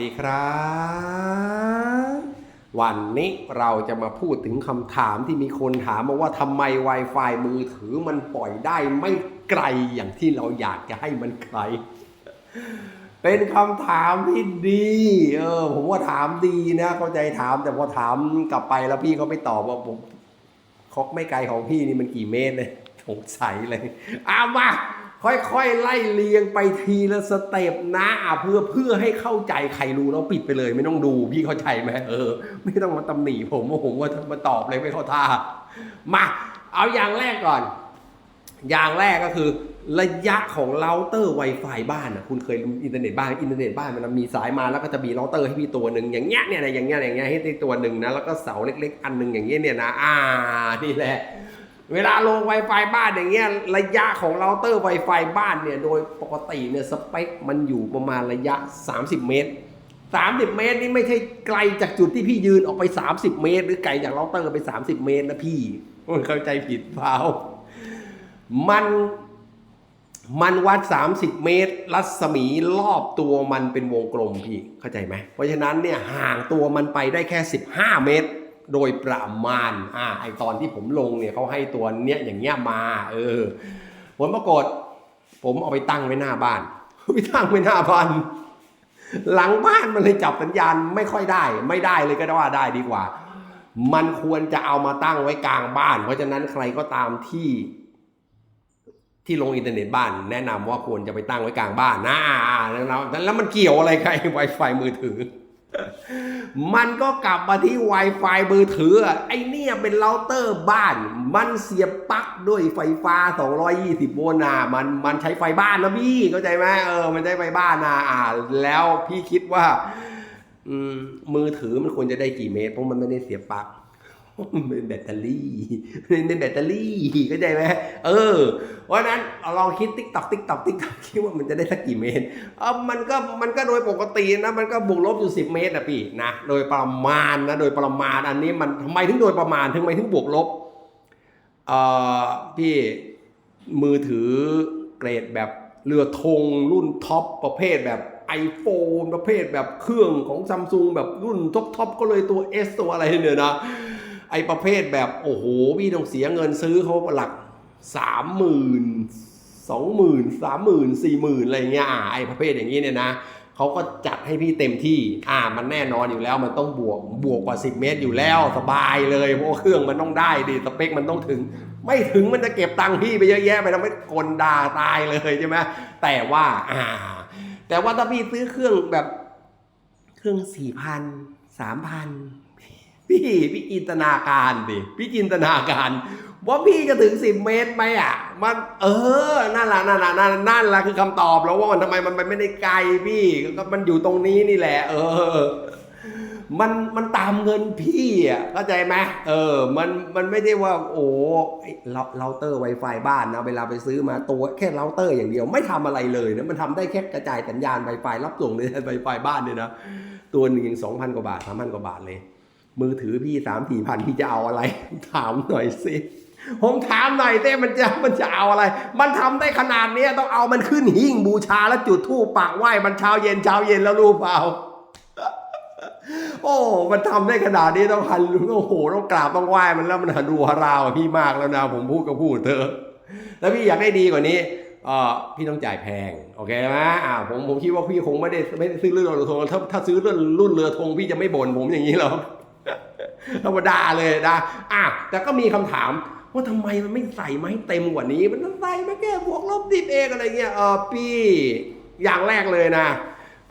สวัสดีครับ วันนี้เราจะมาพูดถึงคำถามที่มีคนถามมาว่าทำไม Wi-Fi มือถือมันปล่อยได้ไม่ไกลอย่างที่เราอยากจะให้มันไกล เป็นคำถามที่ดี เออ ผมว่าถามดีนะ เข้าใจถามแต่พอถามกลับไปแล้วพี่เขาไม่ตอบว่าผมเขาไม่ไกลของพี่นี่มันกี่เมตรเลยสงสัยเลย เอามา ค่อยๆ ไล่เรียงไปทีละสเต็ปนะเพื่อเพื่อให้เข้าใจใครรู้แล้วปิดไปเลย ไม่ต้องดูพี่เข้าใจไหมเออ ไม่ต้องมาตำหนิผมว่าผมว่ามาตอบเลยไม่เข้าท่ามาเอาอย่างแรกก่อน อย่างแรกก็คือ ระยะของเราเตอร์ Wi-Fi บ้านอะคุณเคยอินเทอร์เน็ตบ้านอินเทอร์เน็ตบ้านมันมีสายมาแล้วก็จะมีเราเตอร์ให้พี่ตัวหนึ่งอย่างเงี้ยเนี่ยนะอย่างเงี้ยอย่างเงี้ยให้ได้ตัวหนึ่งนะแล้วก็เสาเล็ก ๆ อันหนึ่งอย่างเงี้ยเนี่ยนะอ่านี่แหละ เวลาลง Wi-Fi บ้านอย่างเงี้ยระยะของเราเตอร์ Wi-Fi บ้านเนี่ยโดยปกติเนี่ยสเปคมันอยู่ประมาณระยะ 30 เมตร 30 เมตรนี่ไม่ใช่ไกลจากจุดที่พี่ยืนออกไป 30 เมตร หรือไกลจากเราเตอร์ไป 30 เมตรนะพี่เข้าใจผิดเปล่ามันมันวัด 30 เมตร รัศมีรอบตัวมันเป็นวงกลมพี่เข้าใจไหมเพราะฉะนั้นเนี่ยห่างตัวมันไปได้แค่ 15 เมตร โดยประมาณอ่าไอตอนที่ผมลงเนี่ยเขาให้ตัวเนี้ยอย่างเงี้ยมาเออผลปรากฏ ผมเอาไปตั้งไว้หน้าบ้านไปตั้งไว้หน้าบ้านหลังบ้านมันเลยจับสัญญาณไม่ค่อยได้ ไม่ได้เลยก็ว่าได้ดีกว่า มันควรจะเอามาตั้งไว้กลางบ้าน เพราะฉะนั้นใครก็ตามที่ที่ลงอินเทอร์เน็ตบ้าน แนะนำว่าควรจะไปตั้งไว้กลางบ้านนะแล้วแล้วมันเกี่ยวอะไรกับไอ้ Wi-Fi มือถือ มันก็กลับมาที่ Wi-Fi มือถือ ไอเนี่ยเป็นเราเตอร์บ้าน มันเสียบปลั๊กด้วยไฟฟ้า 220 โวลต์นะมันมันใช้ไฟบ้านนะพี่เข้าใจไหมเออ มันใช้ไฟบ้านนะอ่า แล้วพี่คิดว่า อืมมือถือมันควรจะได้กี่เมตรเพราะมันไม่ได้เสียบปลั๊ก เป็นแบตเตอรี่มันเป็นแบตเตอรี่เข้าใจไหมเออ เพราะนั้นเอาลองคิดติ๊กตอกติ๊กตอกติ๊กตอกคิดว่ามันจะได้สักกี่เมตรเออมันก็มันก็โดยปกตินะมันก็บวกลบอยู่10เมตรนะพี่นะโดยประมาณนะโดยประมาณอันนี้มันทำไมถึงโดยประมาณถึงไมถึงบวกลบเออพี่มือถือเกรดแบบเรือธงรุ่นท็อปประเภทแบบ iPhone ประเภทแบบเครื่องของซัมซุงแบบรุ่นท็อปท็อปก็เลยตัว S ตัวอะไรเนี่ยนะ ไอประเภทแบบโอ้โหพี่ต้องเสียเงินซื้อเขาหลักสามหมื่นสองหมื่นสามหมื่นสี่หมื่นอะไรเงี้ยอ่าไอประเภทอย่างนี้เนี่ยนะเขาก็จัดให้พี่เต็มที่อ่ามันแน่นอนอยู่แล้วมันต้องบวกบวกกว่า 10 เมตรอยู่แล้วสบายเลยเพราะเครื่องมันต้องได้ดิสเปคมันต้องถึง ไม่ถึงมันจะเก็บตังค์พี่ไปเยอะแยะไปทำให้กลด่าตายเลยใช่ไหมแต่ว่าอ่า แต่ว่าถ้าพี่ซื้อเครื่องแบบเครื่องสี่พันสามพัน พี่พี่จินตนาการดิพี่จินตนาการว่าพี่จะถึงสิบเมตรไหมอะ มัน เออนั่นแหละนั่นแหละนั่นนั่นแหละคือคำตอบแล้วว่ามันทำไมมันไม่ได้ไกลพี่ก็มันอยู่ตรงนี้นี่แหละ เออ มันมันตามเงินพี่อะเข้าใจไหมเออ มันมันไม่ได้ว่า โอ้เราเราเตอร์ Wi-Fi บ้านนะเวลาไปซื้อมาตัวแค่เราเตอร์อย่างเดียวไม่ทำอะไรเลยนะมันทำได้แค่กระจายสัญญาณ Wi-Fi รับส่งใน Wi-Fi บ้านเนี่ยนะตัวหนึ่งยังสองพันกว่าบาทสามพันกว่าบาทเลย มือถือพี่สามสี่พันพี่จะเอาอะไร ถามหน่อยสิผมถามหน่อยเต้มันจะมันจะเอาอะไร มันทำได้ขนาดเนี้ยต้องเอามันขึ้นหิ้งบูชาแล้วจุดธูปปักไหว้มันเช้าเย็นเช้าเย็นแล้วรู้เปล่าโอ้ มันทำได้ขนาดนี้ต้องหันโอ้โหต้องกราบต้องไหว้มันแล้วมันหันดูฮาราวพี่มากแล้วนะ ผมพูดก็พูดเถอะแล้วพี่อยากได้ดีกว่านี้เอ่อพี่ต้องจ่ายแพงโอเคไหมอ่าผมผมคิดว่าพี่คงไม่ได้ไม่ได้ซื้อเรือเรือธงถ้าถ้าซื้อรุ่นรุ่นเรือธงพี่จะไม่บ่นผมอย่างนี้หรอก ธรรมดาเลยนะอะแต่ก็มีคำถามว่าทำไมมันไม่ใส่มาให้เต็มกว่านี้ มันต้องใส่มาแค่บวกลบดิบเองอะไรเงี้ยเออพี่อย่างแรกเลยนะ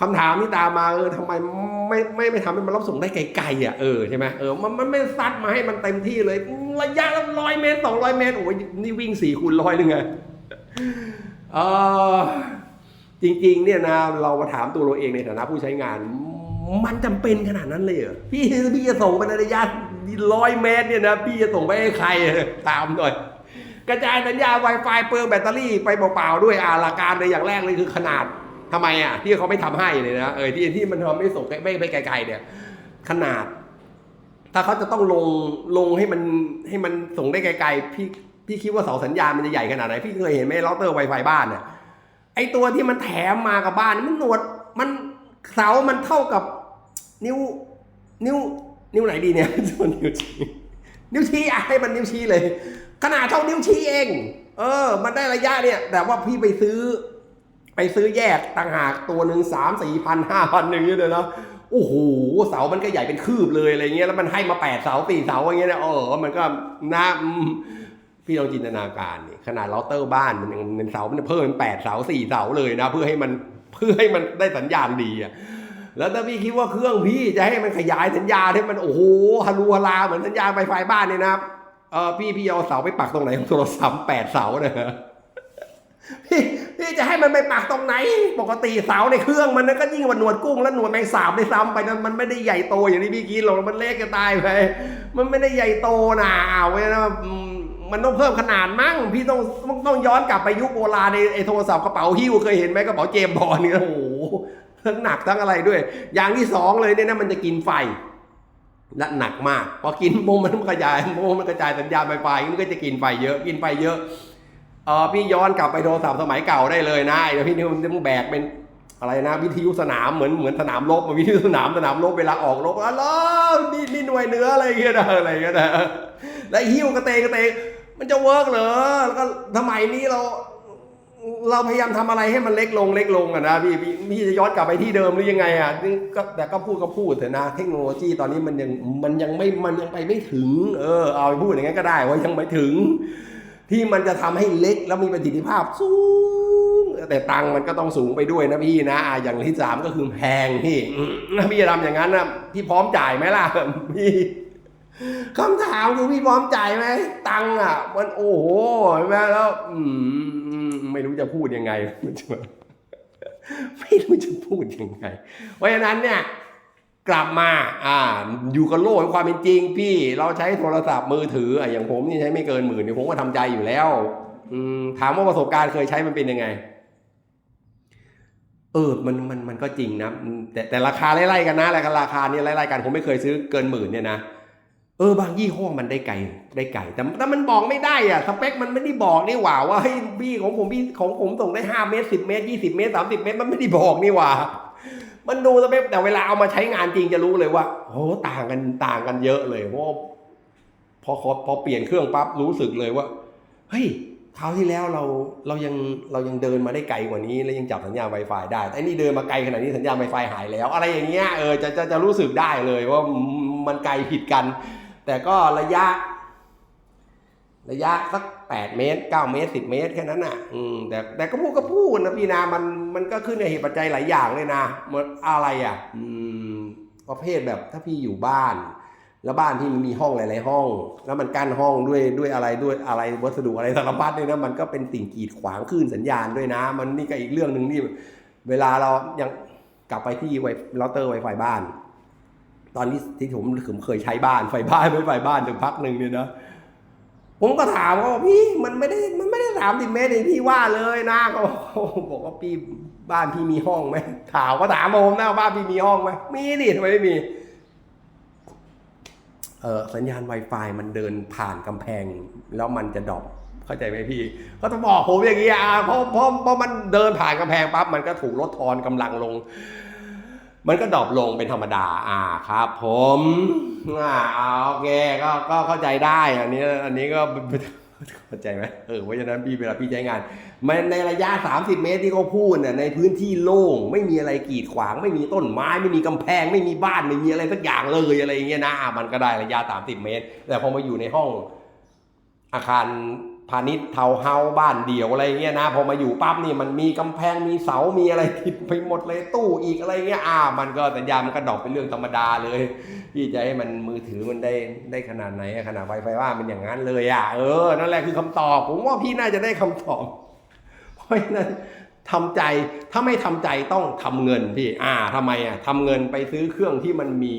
คำถามที่ตามมาเออทำไมไม่ไม่ไม่ทำให้มันรับส่งได้ไกลๆอะเออใช่ไหมเออมันมันไม่ซัดมาให้มันเต็มที่เลย ระยะละร้อยเมตรสองร้อยเมตรโอ้ยนี่วิ่งสี่คูณร้อยหรือไงเออจริงๆเนี่ยนะเรามาถามตัวเราเองในฐานะผู้ใช้งาน มันจำเป็นขนาดนั้นเลยเหรอพี่พี่จะส่งไปในระยะร้อยเมตรเนี่ยนะพี่จะส่งไปให้ใครตามหน่อยกระจายสัญญาณ Wi-Fi เปลืองแบตเตอรี่ไปเปล่าๆด้วยอาหลักการเลยอย่างแรกเลยคือขนาดทำไมอะที่เขาไม่ทำให้เลยนะเออที่ที่มันทำไม่ส่งไม่ไม่ไกลๆเนี่ย ขนาด ถ้าเขาจะต้องลงลงให้มันให้มันส่งได้ไกลๆพี่พี่คิดว่าเสาสัญญาณมันจะใหญ่ขนาดไหนพี่เคยเห็นไหมเราเตอร์ Wi-Fi บ้านเนี่ยไอตัวที่มันแถมมากับบ้านมันหนวดมัน เสามันเท่ากับนิ้ว นิ้ว นิ้วไหนดีเนี่ยนิ้วชี้นิ้วชี้อะให้มันนิ้วชี้เลย ขนาดเท่านิ้วชี้เอง เออ มันได้ระยะเนี่ย แต่ว่าพี่ไปซื้อ ไปซื้อแยกต่างหากตัวหนึ่งสามสี่พันห้าพันหนึ่างเงี้ยเลยเนาะโอ้โหเสามันก็ใหญ่เป็นคืบเลยอะไรเงี้ยแล้วมันให้มาแปดเสาสี่เสาอย่างเงี้ยนะเออมันก็น่าพี่ลองจินตนาการนี่ขนาดเราเตอร์บ้านมันยังเป็นเสามันเพิ่มเป็นแปดเสาสี่เสาเลยนะ เพื่อให้มัน พื่อให้มันได้สัญญาณดีอะแล้วถ้าพี่คิดว่าเครื่องพี่จะให้มันขยายสัญญาณให้มันโอ้โหฮารูฮาราเหมือนสัญญาณไฟไฟบ้านเนี่ยนะเออพี่พี่เอาเสาไปปักตรงไหนของโทรศัพท์แปดเสาเนี่ยพี่พี่จะให้มันไปปักตรงไหน ปกติเสาในเครื่องมันก็ยิ่งกว่าหนวดกุ้งและหนวดแมงสาบได้ซ้ำไปนะมันไม่ได้ใหญ่โตอย่างที่พี่คิดหรอกมันเล็กจะตายไปมันไม่ได้ใหญ่โตนะเอาไว้นะ มันต้องเพิ่มขนาดมั้งพี่ต้องต้องย้อนกลับไปยุคโบราณในไอ้โทรศัพท์กระเป๋าหิ้วเคยเห็นไหมกระเป๋าเจมบอลนี่โอ้โหทั้งหนักทั้งอะไรด้วย อย่างที่สองเลยเนี่ยนะมันจะกินไฟและหนักมาก พอกินโมมันกระจายโมมันกระจายสัญญาณไฟไฟมันก็จะกินไฟเยอะกินไฟเยอะเออพี่ย้อนกลับไปโทรศัพท์สมัยเก่าได้เลยนะเดี๋ยวพี่นี่มันต้องแบกเป็นอะไรนะวิทยุสนามเหมือนเหมือนสนามรบวิทยุสนามสนามรบเวลาออกรบอ๋อนี่นี่หน่วยเนื้ออะไรเงี้ยนะอะไรเงี้ยนะแล้วหิ้วกระเตงกระเตง มันจะเวิร์กเหรอแล้วก็สมัยนี้เรา เราพยายามทำอะไรให้มันเล็กลงเล็กลงอะนะพี่พี่พี่จะย้อนกลับไปที่เดิมหรือยังไงอะนี่ก็แต่ก็พูดก็พูดเถอะนะ เทคโนโลยีตอนนี้มันยังมันยังไม่มันยังไปไม่ถึง เออเอาไปพูดอย่างนั้นก็ได้ว่ายังไม่ถึง ที่มันจะทำให้เล็กแล้วมีประสิทธิภาพสูง แต่ตังค์มันก็ต้องสูงไปด้วยนะพี่นะอย่างที่สามก็คือแพงพี่พี่จะทำอย่างนั้นนะพี่พร้อมจ่ายไหมล่ะพี่ คำถามคือพี่พร้อมจ่ายไหมตังค์อะ มันโอ้โหเห็นไหมแล้วอืมไม่รู้จะพูดยังไงไม่รู้จะพูดยังไง เพราะฉะนั้นเนี่ยกลับมาอ่าอยู่กับโลกแห่งความเป็นจริง พี่เราใช้โทรศัพท์มือถืออะอย่างผมนี่ใช้ไม่เกินหมื่นเนี่ยผมก็ทำใจอยู่แล้ว อืมถามว่าประสบการณ์เคยใช้มันเป็นยังไง เออมันมันมันก็จริงนะแต่แต่ราคาไล่ๆกันนะราคาราคานี่ไล่ๆกันผมไม่เคยซื้อเกินหมื่นเนี่ยนะ เออบางยี่ห้อมันได้ไกลได้ไกลแต่แต่มันบอกไม่ได้อะสเปคมันไม่ได้บอกนี่หว่าว่าเฮ้ยพี่ของผมพี่ของผมส่งได้ห้าเมตรสิบเมตรยี่สิบเมตรสามสิบเมตรมันไม่ได้บอกนี่หว่า มันดูสเปคแต่เวลาเอามาใช้งานจริงจะรู้เลยว่าโอ้ต่างกันต่างกันเยอะเลยเพราะว่าพอพอเปลี่ยนเครื่องปั๊บรู้สึกเลยว่าเฮ้ยคราวที่แล้วเราเรายังเรายังเดินมาได้ไกลกว่านี้ แล้วยังจับสัญญาณ Wi-Fi ได้แต่นนี่เดินมาไกลขนาดนี้สัญญาณ Wi-Fi หายแล้ว อะไรอย่างเงี้ยเออจะจะจะรู้สึกได้เลยว่ามันไกลผิดกัน แต่ก็ระยะ ระยะสักแปดเมตรเก้าเมตรสิบเมตรแค่นั้นน่ะ อืม แต่แต่ก็พูดก็พูดนะพี่นามันมันก็ขึ้นในเหตุปัจจัยหลายอย่างเลยนะเหมือนอะไรอะ อืม ประเภทแบบถ้าพี่อยู่บ้าน แล้วบ้านพี่มันมีห้องหลาย ๆ ห้อง แล้วมันกั้นห้องด้วยด้วยอะไรด้วยอะไรวัสดุอะไรสารพัดเนี่ยนะมันก็เป็นสิ่งกีดขวางคลื่นสัญญาณด้วยนะ มันนี่ก็อีกเรื่องหนึ่งที่เวลาเรายังกลับไปที่ไวเราเตอร์ไวไฟบ้าน ตอนที่ที่ผมผมเคยใช้บ้านไฟบ้านไม่ไฟบ้านถึงพักหนึ่งเนี่ยนะผมก็ถามเขาว่าพี่มันไม่ได้มันไม่ได้สามสิบเมตรอย่างที่ว่าเลยนะเขาบอกว่าพี่บ้านพี่มีห้องไหมถามก็ถามผมนะบ้านพี่มีห้องไหมมีดิทำไมไม่มีเออสัญญาณ Wi-Fi มันเดินผ่านกำแพง แล้วมันจะดรอปเข้าใจไหมพี่ ก็ต้องบอกผมอย่างนี้อะเพราะเพราะเพราะมันเดินผ่านกำแพงปั๊บมันก็ถูกลดทอนกำลังลง มันก็ดรอปลงเป็นธรรมดา อ่าครับผมอ่าโอเคก็ก็เข้าใจได้ อันนี้อันนี้ก็เข้าใจไหมเออเพราะฉะนั้นพี่เวลาพี่ใช้งานมันในระยะ 30 เมตรที่เขาพูดน่ะในพื้นที่โล่งไม่มีอะไรกีดขวาง ไม่มีต้นไม้ไม่มีกำแพง ไม่มีบ้านไม่มีอะไรสักอย่างเลยอะไรอย่างเงี้ยนะอะมันก็ได้ระยะ 30 เมตร แต่พอมาอยู่ในห้องอาคาร พาณิชย์เทาวเฮาบ้านเดี่ยวอะไรเงี้ยนะพอมาอยู่ปั๊บนี่มันมีกำแพงมีเสามีอะไรติดไปหมดเลยตู้อีกอะไรเงี้ยอ่า มันก็สัญญามันก็ดอปเป็นเรื่องธรรมดาเลยพี่จะให้มันมือถือมันได้ได้ขนาดไหนขนาดไวไฟว่ามันอย่างนั้นเลยอะเออนั่นแหละคือคำตอบผมว่าพี่น่าจะได้คำตอบเพราะฉะนั้นทำใจถ้าไม่ทำใจต้องทำเงินพี่อ่าทำไมอะทำเงินไปซื้อเครื่องที่มันมี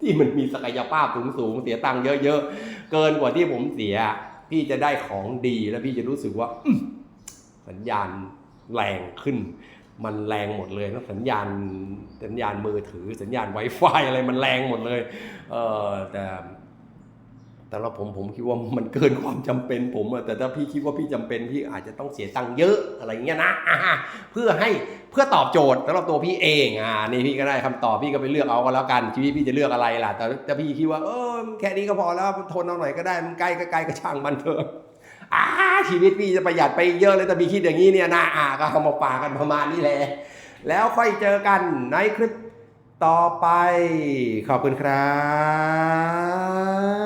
ที่มันมีศักยภาพสูงสูงๆเสียตังค์เยอะๆเกินกว่าที่ผมเสีย พี่จะได้ของดีแล้วพี่จะรู้สึกว่าสัญญาณแรงขึ้น มันแรงหมดเลยนะสัญญาณสัญญาณมือถือ สัญญาณ Wi-Fi อะไรมันแรงหมดเลยเออแต่ แต่ละผมผมคิดว่ามันเกินความจำเป็นผมอะแต่ถ้าพี่คิดว่าพี่จำเป็นพี่อาจจะต้องเสียตังค์เยอะอะไรเงี้ยนะเพื่อให้เพื่อตอบโจทย์สำหรับตัวพี่เองอ่านี่พี่ก็ได้คำตอบพี่ก็ไปเลือกเอาก็แล้วกันชีวิตพี่จะเลือกอะไรล่ะแต่ถ้าพี่คิดว่าเออแค่นี้ก็พอแล้วทนเอาหน่อยก็ได้มันใกล้ก็ใกล้ก็ช่างมันเถอะอาชีวิตพี่จะประหยัดไปเยอะเลยแต่พี่คิดอย่างนี้เนี่ยนะอ่าก็เอามาปากันประมาณนี้แหละแล้วค่อยเจอกันในคลิปต่อไปขอบคุณครับ